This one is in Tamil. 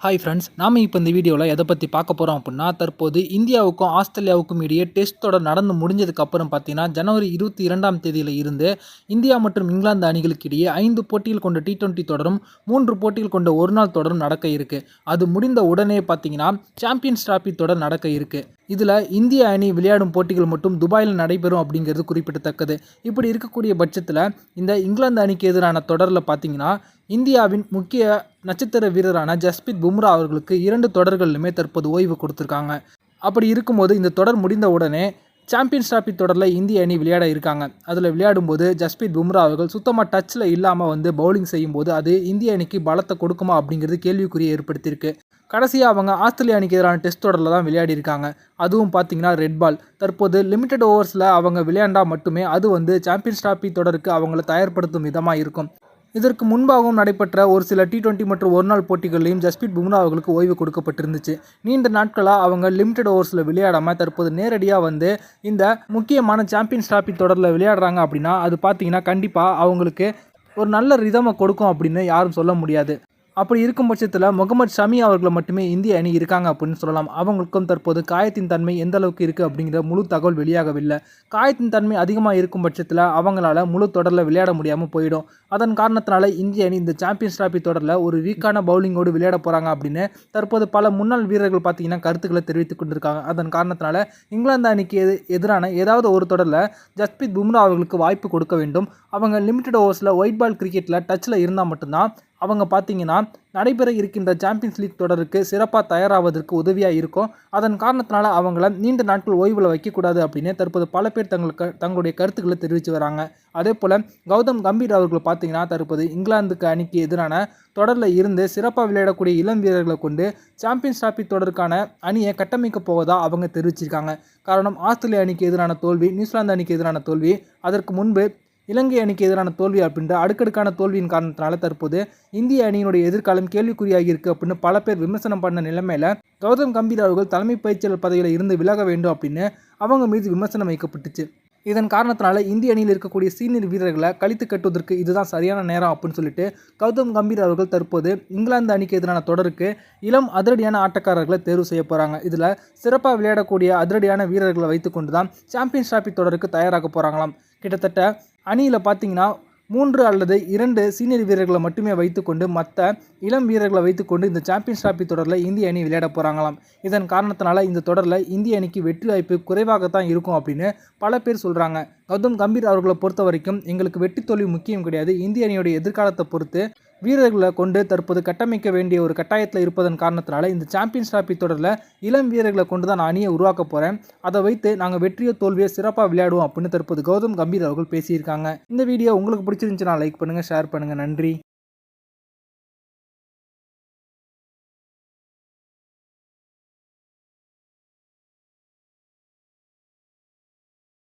ஹாய் ஃப்ரெண்ட்ஸ் நாம் இப்போ இந்த வீடியோவில் எதை பற்றி பார்க்க போகிறோம் அப்படின்னா தற்போது இந்தியாவுக்கும் ஆஸ்திரேலியாவுக்கும் இடையே டெஸ்ட் தொடர் நடந்து முடிஞ்சதுக்கப்புறம் பார்த்தீங்கன்னா ஜனவரி இருபத்தி இரண்டாம் தேதியில் இருந்து இந்தியா மற்றும் இங்கிலாந்து அணிகளுக்கு இடையே ஐந்து போட்டிகள் கொண்ட டி டுவெண்ட்டி தொடரும் மூன்று போட்டிகள் கொண்ட ஒரு நாள் தொடரும் நடக்க இருக்கு. அது முடிந்த உடனே பார்த்தீங்கன்னா சாம்பியன்ஸ் டிராஃபி தொடர் நடக்க இருக்குது இதில் இந்திய அணி விளையாடும் போட்டிகள் மட்டும் துபாயில் நடைபெறும் அப்படிங்கிறது குறிப்பிடத்தக்கது. இப்படி இருக்கக்கூடிய பட்சத்தில் இந்த இங்கிலாந்து அணிக்கு எதிரான தொடரில் பார்த்தீங்கன்னா இந்தியாவின் முக்கிய நட்சத்திர வீரரான ஜஸ்பித் பும்ரா அவர்களுக்கு இரண்டு தொடர்களிலுமே தற்போது ஓய்வு கொடுத்துருக்காங்க. அப்படி இருக்கும்போது இந்த தொடர் முடிந்த உடனே சாம்பியன்ஸ் டிராஃபி தொடரில் இந்திய அணி விளையாட இருக்காங்க. அதில் விளையாடும்போது ஜஸ்பித் பும்ரா அவர்கள் சுத்தமாக டச்சில் இல்லாமல் வந்து பவுலிங் செய்யும்போது அது இந்திய அணிக்கு பலத்தை கொடுக்குமா அப்படிங்கிறது கேள்விக்குறியை ஏற்படுத்தியிருக்கு. கடைசியாக அவங்க ஆஸ்திரேலிய அணிக்கு எதிரான டெஸ்ட் தொடரில் தான் விளையாடி இருக்காங்க. அதுவும் பார்த்தீங்கன்னா ரெட் பால் தற்போது லிமிடெட் ஓவர்ஸில் அவங்க விளையாண்டால் மட்டுமே அது வந்து சாம்பியன்ஸ் டிராஃபி தொடருக்கு அவங்கள தயார்படுத்தும் விதமாக இருக்கும். இதற்கு முன்பாகவும் நடைபெற்ற ஒரு சில டி டுவெண்ட்டி மற்றும் ஒருநாள் போட்டிகளிலும் ஜஸ்பித் பும்ரா அவர்களுக்கு ஓய்வு கொடுக்கப்பட்டிருந்துச்சு. நீண்ட நாட்களாக அவங்க லிமிடெட் ஓவர்ஸில் விளையாடாமல் தற்போது நேரடியாக வந்து இந்த முக்கியமான சாம்பியன்ஸ் டிராபி தொடரில் விளையாடுறாங்க அப்படின்னா அது பார்த்தீங்கன்னா கண்டிப்பாக அவங்களுக்கு ஒரு நல்ல ரிதமை கொடுக்கும் அப்படின்னு யாரும் சொல்ல முடியாது. அப்படி இருக்கும் பட்சத்தில் முகமது ஷமி அவர்களை மட்டுமே இந்திய அணி இருக்காங்க அப்படின்னு சொல்லலாம். அவங்களுக்கும் தற்போது காயத்தின் தன்மை எந்த அளவுக்கு இருக்குது அப்படிங்கிற முழு தகவல் வெளியாகவில்லை. காயத்தின் தன்மை அதிகமாக இருக்கும் பட்சத்தில் அவங்களால முழு தொடரில் விளையாட முடியாமல் போயிடும். அதன் காரணத்தினால இந்திய அணி இந்த சாம்பியன்ஸ் டிராபி தொடரில் ஒரு வீக்கான பவுலிங்கோடு விளையாட போகிறாங்க அப்படின்னு தற்போது பல முன்னாள் வீரர்கள் பார்த்தீங்கன்னா கருத்துக்களை தெரிவித்துக் கொண்டிருக்காங்க. அதன் காரணத்தினால இங்கிலாந்து அணிக்கு எது எதிரான ஏதாவது ஒரு தொடரில் ஜஸ்பித் பும்ரா அவர்களுக்கு வாய்ப்பு கொடுக்க வேண்டும். அவங்க லிமிடெட் ஓவர்ஸில் ஒயிட் பால் கிரிக்கெட்டில் டச்சில் இருந்தால் மட்டும்தான் அவங்க பார்த்தீங்கன்னா நடைபெற இருக்கின்ற சாம்பியன்ஸ் லீக் தொடருக்கு சிறப்பாக தயாராவதற்கு உதவியாக இருக்கும். அதன் காரணத்தினால அவங்கள நீண்ட நாட்கள் ஓய்வில் வைக்கக்கூடாது அப்படின்னு தற்போது பல பேர் தங்களுக்கு தங்களுடைய கருத்துக்களை தெரிவித்து வராங்க. அதே போல் கௌதம் கம்பீர் அவர்கள் பார்த்தீங்கன்னா தற்போது இங்கிலாந்துக்கு அணிக்கு எதிரான தொடரில் இருந்து சிறப்பாக விளையாடக்கூடிய இளம் வீரர்களை கொண்டு சாம்பியன்ஸ் டிராபி தொடருக்கான அணியை கட்டமைக்க போவதா அவங்க தெரிவிச்சிருக்காங்க. காரணம் ஆஸ்திரேலிய அணிக்கு எதிரான தோல்வி நியூசிலாந்து அணிக்கு எதிரான தோல்வி. அதற்கு முன்பு இலங்கை அணிக்கு எதிரான தோல்வி அப்படின்ற அடுக்கடுக்கான தோல்வியின் காரணத்தினால தற்போது இந்திய அணியினுடைய எதிர்காலம் கேள்விக்குறியாகி இருக்கு அப்படின்னு பல பேர் விமர்சனம் பண்ண நிலைமையில கௌதம் கம்பீர் அவர்கள் தலைமை பயிற்சியாளர் பதவியில் இருந்து விலக வேண்டும் அப்படின்னு அவங்க மீது விமர்சனம் வைக்கப்பட்டுச்சு. இதன் காரணத்தினால இந்திய அணியில் இருக்கக்கூடிய சீனியர் வீரர்களை கழித்து கட்டுவதற்கு இதுதான் சரியான நேரம் அப்படின்னு சொல்லிட்டு கௌதம் கம்பீர் அவர்கள் தற்போது இங்கிலாந்து அணிக்கு எதிரான தொடருக்கு இளம் அதிரடியான ஆட்டக்காரர்களை தேர்வு செய்ய போகிறாங்க இதில் சிறப்பாக விளையாடக்கூடிய அதிரடியான வீரர்களை வைத்துக்கொண்டு தான் சாம்பியன்ஸ் டிராஃபி தொடருக்கு தயாராக போகிறாங்களாம் கிட்டத்தட்ட அணியில் பார்த்தீங்கன்னா மூன்று அல்லது இரண்டு சீனியர் வீரர்களை மட்டுமே வைத்துக்கொண்டு மற்ற இளம் வீரர்களை வைத்துக்கொண்டு இந்த சாம்பியன்ஸ் டிராபி தொடரில் இந்திய அணி விளையாட போகிறாங்களாம் இதன் காரணத்தினால இந்த தொடரில் இந்திய அணிக்கு வெற்றி வாய்ப்பு குறைவாகத்தான் இருக்கும் அப்படின்னு பல பேர் சொல்கிறாங்க கௌதம் கம்பீர் அவர்களை பொறுத்த வரைக்கும் எங்களுக்கு வெற்றி தோல்வி முக்கியம் கிடையாது. இந்திய அணியோட எதிர்காலத்தை பொறுத்து வீரர்களை கொண்டு தற்போது கட்டமைக்க வேண்டிய ஒரு கட்டாயத்தில் இருப்பதன் காரணத்தினால இந்த சாம்பியன்ஸ் டிராபி தொடரில் இளம் வீரர்களை கொண்டு தான் நான் அணியை உருவாக்க போகிறேன் அதை வைத்து நாங்கள் வெற்றியோ தோல்வியோ சிறப்பாக விளையாடுவோம் அப்படின்னு தற்போது கௌதம் கம்பீர் அவர்கள் பேசியிருக்காங்க. இந்த வீடியோ உங்களுக்கு பிடிச்சிருந்துச்சுன்னா லைக் பண்ணுங்கள் ஷேர் பண்ணுங்கள் நன்றி.